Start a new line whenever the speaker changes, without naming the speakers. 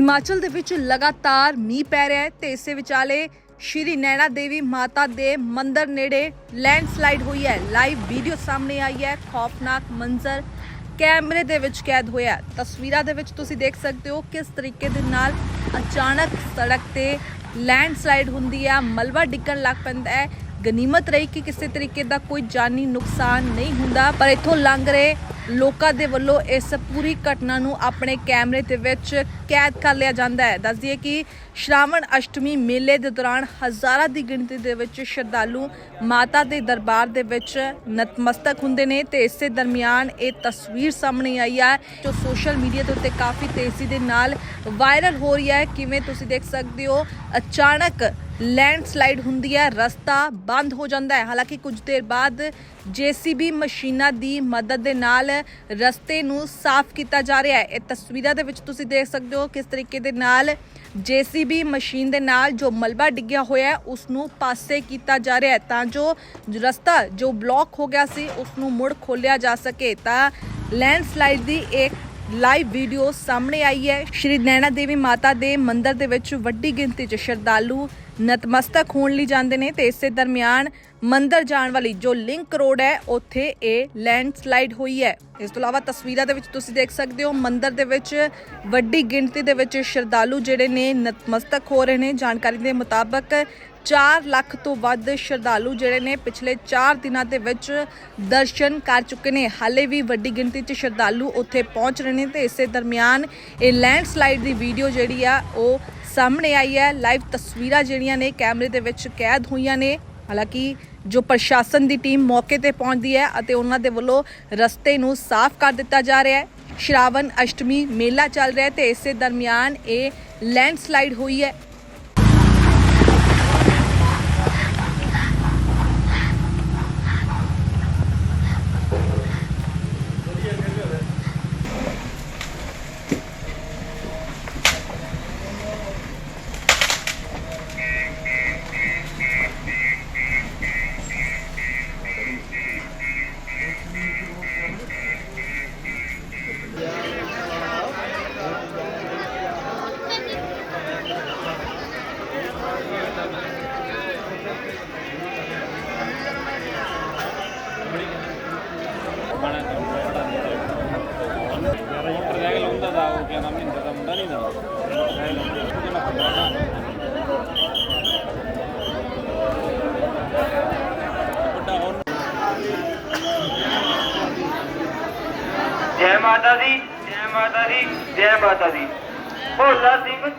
ਹਿਮਾਚਲ ਦੇ ਵਿੱਚ ਲਗਾਤਾਰ ਮੀਂਹ ਪੈ ਰਿਹਾ ਹੈ ਤੇ ਇਸੇ ਵਿਚਾਲੇ ਸ਼੍ਰੀ ਨੈਣਾ ਦੇਵੀ ਮਾਤਾ ਦੇ ਮੰਦਿਰ ਨੇੜੇ ਲੈਂਡਸਲਾਈਡ ਹੋਈ ਹੈ। ਲਾਈਵ ਵੀਡੀਓ ਸਾਹਮਣੇ ਆਈ ਹੈ। ਖੌਫਨਾਕ ਮੰਜ਼ਰ ਕੈਮਰੇ ਦੇ ਵਿੱਚ ਕੈਦ ਹੋਇਆ ਤਸਵੀਰਾਂ ਦੇ ਵਿੱਚ ਤੁਸੀਂ ਦੇਖ ਸਕਦੇ ਹੋ ਕਿਸ ਤਰੀਕੇ ਦੇ ਨਾਲ ਅਚਾਨਕ ਸੜਕ ਤੇ ਲੈਂਡਸਲਾਈਡ ਹੁੰਦੀ ਹੈ। ਮਲਬਾ ਡਿੱਗਣ ਲੱਗ ਪੈਂਦਾ ਹੈ। ਗਨੀਮਤ ਰਹੀ ਕਿ ਕਿਸੇ ਤਰੀਕੇ ਦਾ ਕੋਈ ਜਾਨੀ ਨੁਕਸਾਨ ਨਹੀਂ ਹੁੰਦਾ, ਪਰ ਇੱਥੋਂ ਲੰਘ ਰਹੇ ਲੋਕਾਂ ਦੇ ਵੱਲੋਂ ਇਸ ਪੂਰੀ ਘਟਨਾ ਨੂੰ ਆਪਣੇ ਕੈਮਰੇ ਦੇ ਵਿੱਚ ਕੈਦ ਕਰ ਲਿਆ ਜਾਂਦਾ ਹੈ। ਦੱਸ ਦਈਏ ਕਿ ਸ਼ਰਾਵਣ ਅਸ਼ਟਮੀ ਮੇਲੇ ਦੇ ਦੌਰਾਨ ਹਜ਼ਾਰਾਂ ਦੀ ਗਿਣਤੀ ਦੇ ਵਿੱਚ ਸ਼ਰਧਾਲੂ ਮਾਤਾ ਦੇ ਦਰਬਾਰ ਦੇ ਵਿੱਚ ਨਤਮਸਤਕ ਹੁੰਦੇ ਨੇ ਤੇ ਇਸੇ ਦਰਮਿਆਨ ਇਹ ਤਸਵੀਰ ਸਾਹਮਣੇ ਆਈ ਹੈ, ਜੋ ਸੋਸ਼ਲ ਮੀਡੀਆ ਦੇ ਉੱਤੇ ਕਾਫੀ ਤੇਜ਼ੀ ਦੇ ਨਾਲ ਵਾਇਰਲ ਹੋ ਰਹੀ ਹੈ। ਕਿਵੇਂ ਤੁਸੀਂ ਦੇਖ ਸਕਦੇ ਹੋ, ਅਚਾਨਕ ਲੈਂਡਸਲਾਈਡ ਹੁੰਦੀ ਹੈ ਰਸਤਾ ਬੰਦ ਹੋ ਜਾਂਦਾ ਹੈ। ਹਾਲਾਂਕਿ ਕੁਝ ਦੇਰ ਬਾਅਦ ਜੀਸੀਬੀ ਮਸ਼ੀਨਾਂ ਦੀ ਮਦਦ ਦੇ ਨਾਲ ਰਸਤੇ ਨੂੰ ਸਾਫ਼ ਕੀਤਾ ਜਾ ਰਿਹਾ ਹੈ। ਇਹ ਤਸਵੀਰਾਂ ਦੇ ਵਿੱਚ ਤੁਸੀਂ ਦੇਖ ਸਕਦੇ ਹੋ ਕਿਸ ਤਰੀਕੇ ਦੇ ਨਾਲ ਜੀਸੀਬੀ ਮਸ਼ੀਨ ਦੇ ਨਾਲ ਜੋ ਮਲਬਾ ਡਿੱਗਿਆ ਹੋਇਆ ਹੈ ਉਸ ਨੂੰ ਪਾਸੇ ਕੀਤਾ ਜਾ ਰਿਹਾ ਹੈ ਤਾਂ ਜੋ ਰਸਤਾ ਜੋ ਬਲੌਕ ਹੋ ਗਿਆ ਸੀ ਉਸ ਨੂੰ ਮੁੜ ਖੋਲਿਆ ਜਾ ਸਕੇ। ਤਾਂ ਲੈਂਡਸਲਾਈਡ ਦੀ ਇੱਕ ਲਾਈਵ ਵੀਡੀਓ ਸਾਹਮਣੇ ਆਈ ਹੈ। ਸ਼੍ਰੀ ਨੈਣਾ ਦੇਵੀ ਮਾਤਾ ਦੇ ਮੰਦਿਰ ਦੇ ਵਿੱਚ ਵੱਡੀ ਗਿਣਤੀ 'ਚ ਸ਼ਰਧਾਲੂ ਨਤਮਸਤਕ ਹੋਣ ਲਈ ਜਾਂਦੇ ਨੇ ਤੇ ਇਸੇ ਦਰਮਿਆਨ ਮੰਦਰ ਜਾਣ ਵਾਲੀ ਜੋ ਲਿੰਕ ਰੋਡ ਹੈ, ਉੱਥੇ ਇਹ ਲੈਂਡਸਲਾਈਡ ਹੋਈ ਹੈ। ਇਸ ਤੋਂ ਇਲਾਵਾ ਤਸਵੀਰਾਂ ਦੇ ਵਿੱਚ ਤੁਸੀਂ ਦੇਖ ਸਕਦੇ ਹੋ, ਮੰਦਰ ਦੇ ਵਿੱਚ ਵੱਡੀ ਗਿਣਤੀ ਦੇ ਵਿੱਚ ਸ਼ਰਧਾਲੂ ਜਿਹੜੇ ਨੇ ਨਤਮਸਤਕ ਹੋ ਰਹੇ ਨੇ। ਜਾਣਕਾਰੀ ਦੇ ਮੁਤਾਬਕ 4 ਲੱਖ ਤੋਂ ਵੱਧ ਸ਼ਰਧਾਲੂ ਜਿਹੜੇ ਨੇ ਪਿਛਲੇ 4 ਦਿਨਾਂ ਦੇ ਵਿੱਚ ਦਰਸ਼ਨ ਕਰ ਚੁੱਕੇ ਨੇ। ਹਾਲੇ ਵੀ ਵੱਡੀ ਗਿਣਤੀ 'ਚ ਸ਼ਰਧਾਲੂ ਉੱਥੇ ਪਹੁੰਚ ਰਹੇ ਨੇ ਤੇ ਇਸੇ ਦਰਮਿਆਨ ਇਹ ਲੈਂਡਸਲਾਈਡ ਦੀ ਵੀਡੀਓ ਜਿਹੜੀ ਆ, ਉਹ ਸਾਹਮਣੇ ਆਈ ਹੈ। ਲਾਈਵ ਤਸਵੀਰਾਂ ਜਿਹੜੀਆਂ ਨੇ ਕੈਮਰੇ ਦੇ ਵਿੱਚ ਕੈਦ ਹੋਈਆਂ ਨੇ। ਹਾਲਾਂਕਿ ਜੋ ਪ੍ਰਸ਼ਾਸਨ ਦੀ ਟੀਮ ਮੌਕੇ ਤੇ ਪਹੁੰਚਦੀ ਹੈ ਅਤੇ ਉਹਨਾਂ ਦੇ ਵੱਲੋਂ ਰਸਤੇ ਨੂੰ ਸਾਫ਼ ਕਰ ਦਿੱਤਾ ਜਾ ਰਿਹਾ ਹੈ। ਸ਼ਰਾਵਣ ਅਸ਼ਟਮੀ ਮੇਲਾ ਚੱਲ ਰਿਹਾ ਹੈ ਤੇ ਇਸੇ ਦਰਮਿਆਨ ਇਹ ਲੈਂਡਸਲਾਈਡ ਹੋਈ ਹੈ।
ਹੁੰਦਾ ਮਹਿੰਦਰ ਦਾ ਮੁੰਡਾ ਨਹੀਂ
ਜੈ ਮਾਤਾ ਦੀ, ਜੈ ਮਾਤਾ ਦੀ, ਜੈ ਮਾਤਾ ਦੀ। ਭੋਲਾ ਸਿੰਘ